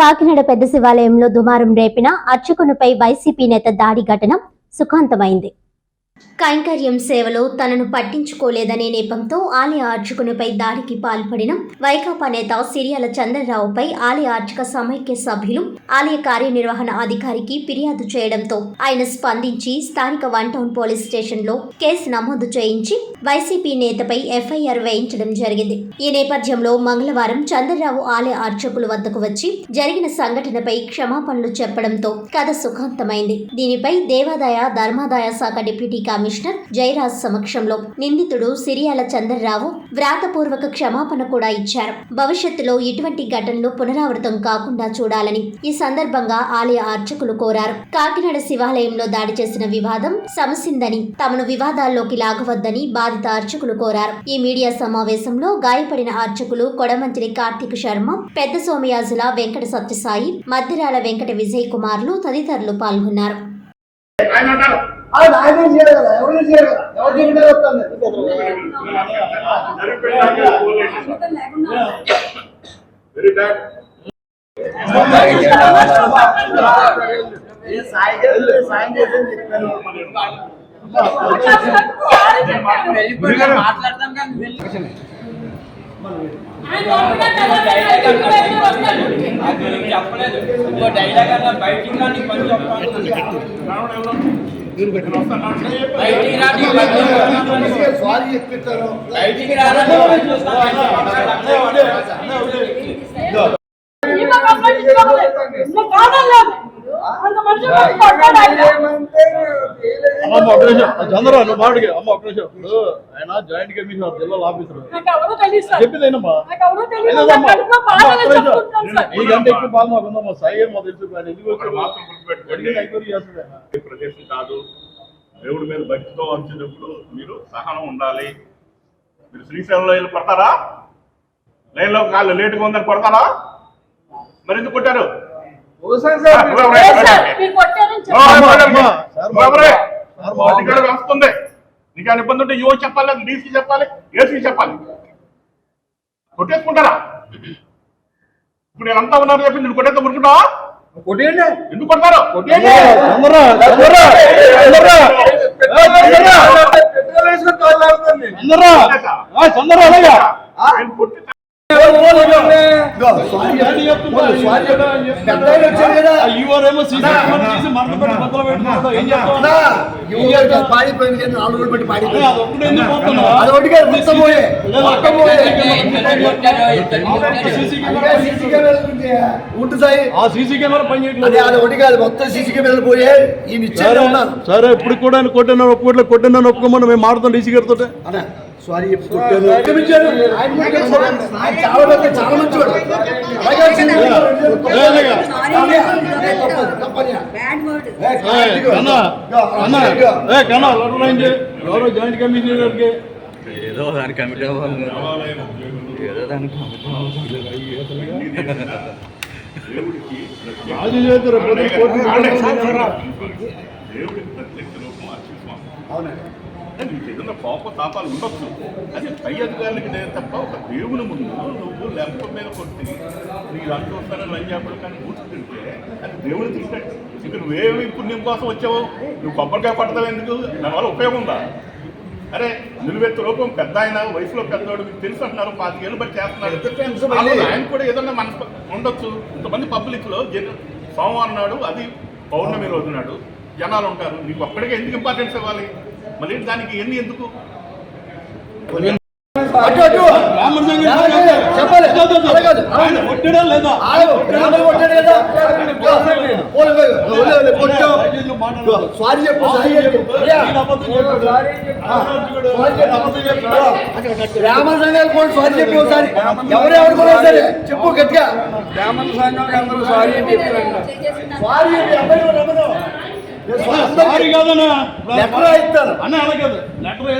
కాకినాడ పెద్ద శివాలయంలో దుమారం రేపిన అర్చకునిపై వైసీపీ నేత దాడి ఘటన సుఖాంతమైంది. కైంకర్యం సేవలో తనను పట్టించుకోలేదనే నేపంతో ఆలయ అర్చకునిపై దాడికి పాల్పడిన వైకాపా నేత సిరియాల చంద్రరావుపై ఆలయ అర్చక సమైక్య సభ్యులు ఆలయ కార్యనిర్వహణ అధికారికి ఫిర్యాదు చేయడంతో ఆయన స్పందించి స్థానిక వన్ టౌన్ పోలీస్ స్టేషన్లో కేసు నమోదు చేయించి వైసీపీ నేతపై ఎఫ్ఐఆర్ వేయించడం జరిగింది. ఈ నేపథ్యంలో మంగళవారం చంద్రరావు ఆలయ అర్చకుల వద్దకు వచ్చి జరిగిన సంఘటనపై క్షమాపణలు చెప్పడంతో కథ సుఖాంతమైంది. దీనిపై దేవాదాయ ధర్మాదాయ శాఖ డిప్యూటీ కమిషనర్ జయరాజ్ సమక్షంలో నిందితుడు సిరియాల చంద్రరావు వ్రాతపూర్వక క్షమాపణ కూడా ఇచ్చారు. భవిష్యత్తులో ఇటువంటి ఘటనలు పునరావృతం కాకుండా చూడాలని ఈ సందర్భంగా ఆలయ అర్చకులు కోరారు. కాకినాడ శివాలయంలో దాడి చేసిన వివాదం సమసిందని తమను వివాదాల్లోకి లాగవద్దని బాధిత అర్చకులు కోరారు. ఈ మీడియా సమావేశంలో గాయపడిన అర్చకులు కొడమంత్రి కార్తీక్ శర్మ పెద్ద సోమయాజుల వెంకట సత్యసాయి మద్దిరాల వెంకట విజయ్ కుమార్లు తదితరులు పాల్గొన్నారు. ఆయన చేయరు కదా ఎవరు చేయరు కదా? ఎవరు చేయకుండా వస్తుంది? వెరీ బ్యాడ్ మాట్లాడతాం కానీ వెళ్ళి చెప్పలేదు. ఇంకో డైలాగ్ అలా బయటికి రాని పని చెప్పాలి బయటికి రాని అమ్మ ఒక నిమిషం నువ్వు అమ్మ ఒక నిమిషం ఇప్పుడు ఆయన జాయింట్ కమిషనర్ జిల్లాల ఆఫీసర్ చెప్పింది అయినమ్మా నీకంటే ఎక్కువ మాకు ఉందమ్మా సాయి తెలుసు ఆయన ఎందుకు ప్రదేశం కాదు దేవుడి మీద భక్తితో వచ్చినప్పుడు మీరు సహనం ఉండాలి మీరు శ్రీశైలంలో వెళ్ళి పడతారా లైన్లో కాళ్ళు లేటుగా ఉందని పడతారా మరి ఎందుకు కొట్టారు. వస్తుంది నీకు ఏమైనా ఇబ్బంది ఉంటే యువ చెప్పాలి డీసీ చెప్పాలి ఏసీ చెప్పాలి. కొట్టేసుకుంటారా? ఇప్పుడు నేను అంతా ఉన్నారు చెప్పి నేను కొట్టేస్తే మురుకుంటావా? కొట్టేయండి. ఎందుకు కొడతారు? కొట్టేయండి. పాడిపోయింది కానీ నాలుగు అదే, పాడిపోయింది అది? అది ఉంటుంది సాయి. ఆ సీసీ కెమెరా పని అదే చేయట్లేదు. అది ఒకటి కాదు మొత్తం సీసీ కెమెరాలు పోయే ఈ సరే ఇప్పుడు కూడా కొట్టిన ఒప్పుకోట్లే కొట్టిన ఒప్పుకోమని మేము మాట్లాడుతాం డీసీ గారితో అన్నా సారీ చాలా మంచివాడు ఎవరో జాయింట్ గారికి ఏదో దాని కమిటీ ఏదో దానికి కమిటీ రాజు చేతులు అవునండి. అంటే నీకు ఏదైనా కోప తాపాలు ఉండొచ్చు. అది పై అధికారులకి నేను తప్ప ఒక దేవుని ముందు నువ్వు లెంప మీద కొట్టి నీ రంగోత్సవం లంజాపుడు కానీ కూర్చుంటే అది దేవుని తీసినట్టు ఇక నువ్వేమి పుణ్యం కోసం వచ్చావు? నువ్వు కొబ్బరికాయ పడతావు ఎందుకు? దానివల్ల ఉపయోగం ఉందా? అరే నిలువెత్తు రూపం పెద్ద ఆయన వయసులో పెద్దవాడు మీకు తెలుసు అంటున్నారు పాతికేళ్ళు బట్టి చేస్తున్నారు. ఆయన కూడా ఏదన్నా మనసు ఉండొచ్చు. ఇంతమంది పబ్లిక్లో జన సోమవారం నాడు అది పౌర్ణమి రోజు నాడు జనాలు ఉంటారు. నీకు ఒక్కడికే ఎందుకు ఇంపార్టెన్స్ ఇవ్వాలి? మళ్ళీ దానికి ఎన్ని ఎందుకు? లేదా? సారీ చెప్పు చెప్పు. చెప్పు, చెప్పు. బ్రాహ్మణ సంఘాలు కూడా సారీ చెప్పి ఒకసారి. ఎవరు ఎవరు కూడా సరే చెప్పు గట్టిగా. బ్రాహ్మణ సంఘాలు అందరూ సారీ సారీ చెప్పి. ಸಾರಿಗೆ ಅದನ್ನ ಲೆಟರ್ ಆಯ್ತದ ಅಣ್ಣ ಲೆಟರ್